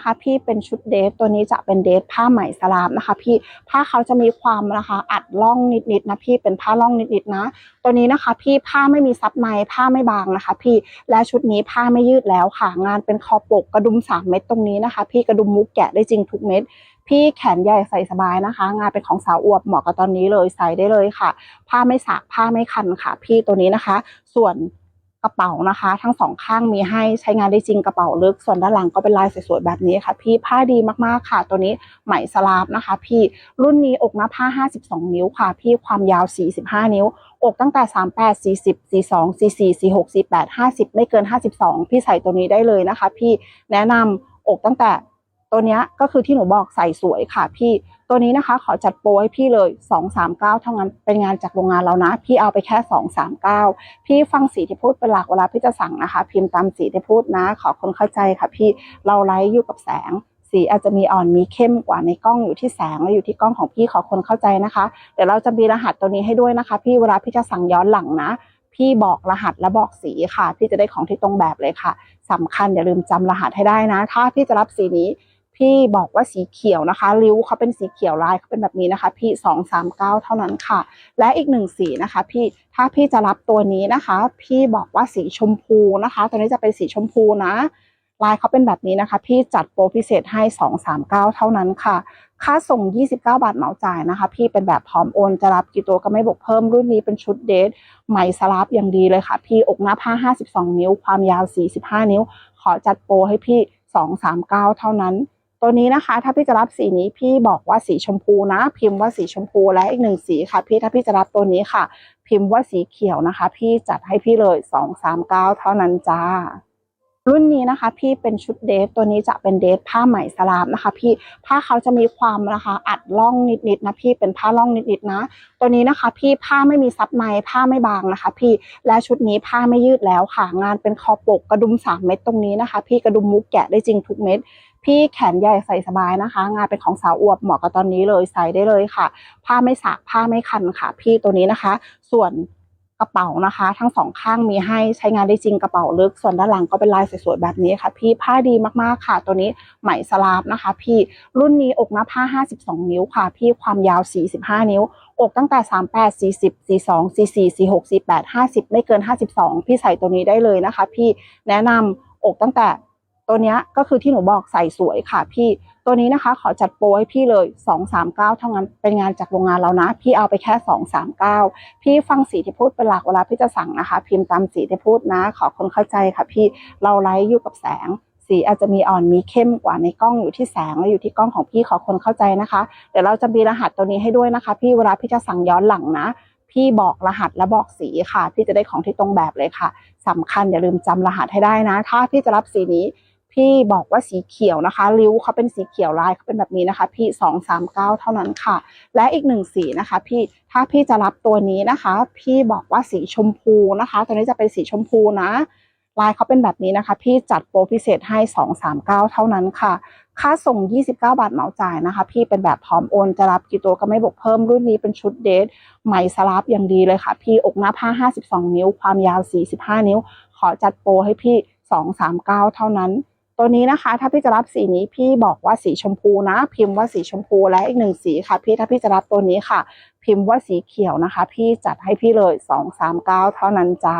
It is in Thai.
นะคะ พี่เป็นชุดเดทตัวนี้จะเป็นเดทผ้าไหมสลามนะคะ พี่ผ้าเขาจะมีความนะคะ อัดล่องนิดๆนะพี่เป็นผ้าล่องนิดๆนะ ตัวนี้นะคะ พี่ผ้าไม่มีซับในผ้าไม่บางนะคะ พี่และชุดนี้ผ้าไม่ยืดแล้วค่ะ งานเป็นคอปกกระดุมสามเม็ดตรงนี้นะคะ พี่กระดุมมุกแกะได้จริงทุกเม็ดพี่แขนใหญ่ใส่สบายนะคะ งานเป็นของสาวอวบเหมาะกับตอนนี้เลยใส่ได้เลยค่ะ ผ้าไม่สากผ้าไม่คันค่ะ พี่ตัวนี้นะคะ ส่วน กระเป๋านะคะ ทั้งสองข้างมีให้ใช้งานได้จริงกระเป๋าลึก ส่วนด้านหลังก็เป็นลายสวยๆแบบนี้ค่ะ พี่ผ้าดีมากๆค่ะ ตัวนี้ไหมสลาบนะคะ พี่รุ่นนี้อกหน้าผ้า 52 นิ้วค่ะ พี่ความยาว 45 นิ้ว อกตั้งแต่ 38 40 42 44 46 48 50 ไม่เกิน 52 พี่ใส่ตัวนี้ได้เลยนะคะ พี่แนะนำอกตั้งแต่ตัวนี้ก็คือที่หนูบอกใส่สวยค่ะ พี่ ตัวนี้นะคะขอจัดโปรให้พี่เลย 239 เท่านั้นเป็นงานจากโรงงานเรานะ พี่เอาไปแค่ 239 พี่ฟังสีที่พูดเป็นหลักเวลาพี่จะสั่งนะคะ พิมพ์ตามสีที่พูดนะ ขอคนเข้าใจค่ะ พี่เราไลฟ์อยู่กับแสงสีอาจจะมีอ่อนมีเข้มกว่าในกล้องอยู่ที่แสงและอยู่ที่กล้องของพี่ขอคนเข้าใจนะคะเดี๋ยวเราจะมีรหัสตัวนี้ให้ด้วยนะคะ พี่เวลาพี่จะสั่งย้อนหลังนะ พี่บอกรหัสและบอกสีค่ะ พี่จะได้ของที่ตรงแบบเลยค่ะสำคัญอย่าลืมจำรหัสให้ได้นะ ถ้าพี่จะรับสีนี้ พี่บอกว่าสีเขียวนะคะ ริ้วเขาเป็นสีเขียวลายเขาเป็นแบบนี้นะคะ พี่สองสามเก้าเท่านั้นค่ะ และอีกหนึ่งสีนะคะ พี่ถ้าพี่จะรับตัวนี้นะคะ พี่บอกว่าสีชมพูนะคะ ตัวนี้จะเป็นสีชมพูนะลายเขาเป็นแบบนี้นะคะ พี่จัดโปรพิเศษให้ 239 เท่านั้นค่ะ ค่าส่ง 29 บาทเหมาจ่ายนะคะ พี่เป็นแบบพร้อมโอน จะรับกี่ตัวก็ไม่บวกเพิ่มรุ่นนี้เป็นชุดเดทไหมสลับอย่างดีเลยค่ะ พี่อกหน้าผ้า 52 นิ้ว ความยาว 45 นิ้ว ขอจัดโปรให้พี่ 239 เท่านั้น ตัวนี้นะคะ ถ้าพี่จะรับสีนี้พี่บอกว่าสีชมพูนะ พิมพ์ว่าสีชมพูและอีกหนึ่งสีค่ะ พี่ถ้าพี่จะรับตัวนี้ค่ะ พิมพ์ว่าสีเขียวนะคะ พี่จัดให้พี่เลย239เท่านั้นจ้า รุ่นนี้นะคะ พี่เป็นชุดเดทตัวนี้จะเป็นเดทผ้าไหมสลามนะคะ พี่ผ้าเขาจะมีความนะคะอัดล่องนิดๆนะพี่เป็นผ้าล่องนิดๆนะ ตัวนี้นะคะ พี่ผ้าไม่มีซับในผ้าไม่บางนะคะ พี่และชุดนี้ผ้าไม่ยืดแล้วค่ะ งานเป็นคอปกกระดุมสามเม็ดตรงนี้นะคะ พี่กระดุมมุกแกะได้จริงทุกเม็ดพี่แขนใหญ่ใส่สบายนะคะ งานเป็นของสาวอวบเหมาะกับตอนนี้เลยใส่ได้เลยค่ะ ผ้าไม่สากผ้าไม่คันค่ะ พี่ตัวนี้นะคะ ส่วน กระเป๋านะคะ ทั้งสองข้างมีให้ใช้งานได้จริงกระเป๋าลึกส่วนด้านหลังก็เป็นลายสวยๆแบบนี้ค่ะ พี่ผ้าดีมากๆค่ะ ตัวนี้ไหมสลาบนะคะ พี่รุ่นนี้อกหน้าผ้า 52 นิ้วค่ะ พี่ความยาว 45 นิ้ว อกตั้งแต่ 38 40 42 44 46 48 50 ไม่เกิน 52 พี่ใส่ตัวนี้ได้เลยนะคะ พี่แนะนำอกตั้งแต่ ตัวเนี้ยก็คือที่หนูบอกใส่สวยค่ะพี่ ตัวนี้นะคะขอจัดโปรให้พี่เลย 239เท่านั้นเป็นงานจากโรงงานเรานะ พี่เอาไปแค่ 239 พี่ฟังสีที่พูดเป็นหลักเวลาพี่จะสั่งนะคะ พิมพ์ตามสีที่พูดนะ ขอคนเข้าใจค่ะ พี่เราไลฟ์อยู่กับแสงสีอาจจะมีอ่อนมีเข้มกว่าในกล้องอยู่ที่แสงและอยู่ที่กล้องของพี่ขอคนเข้าใจนะคะ เดี๋ยวเราจะมีรหัสตัวนี้ให้ด้วยนะคะ พี่เวลาพี่จะสั่งย้อนหลังนะ พี่บอกรหัสและบอกสีค่ะ พี่จะได้ของที่ตรงแบบเลยค่ะสำคัญอย่าลืมจำรหัสให้ได้นะ ถ้าพี่จะรับสีนี้ พี่บอกว่าสีเขียวนะคะ ริ้วเขาเป็นสีเขียวลายเขาเป็นแบบนี้นะคะ พี่สองสามเก้าเท่านั้นค่ะ และอีกหนึ่งสีนะคะ พี่ถ้าพี่จะรับตัวนี้นะคะ พี่บอกว่าสีชมพูนะคะ ตัวนี้จะเป็นสีชมพูนะลายเขาเป็นแบบนี้นะคะ พี่จัดโปรพิเศษให้ 239 เท่านั้นค่ะ ค่าส่ง 29 บาทเหมาจ่ายนะคะ พี่เป็นแบบพร้อมโอน จะรับกี่ตัวก็ไม่บวกเพิ่มรุ่นนี้เป็นชุดเดทไหมสลับอย่างดีเลยค่ะ พี่อกหน้าผ้า 52 นิ้ว ความยาว 45 นิ้ว ขอจัดโปรให้พี่ 239 เท่านั้น ตัวนี้นะคะถ้าพี่จะรับสีนี้พี่บอกว่าสีชมพูนะ พิมพ์ว่าสีชมพูและอีกหนึ่งสีค่ะ พี่ถ้าพี่จะรับตัวนี้ค่ะ พิมพ์ว่าสีเขียวนะคะ พี่จัดให้พี่เลย239เท่านั้นจ้า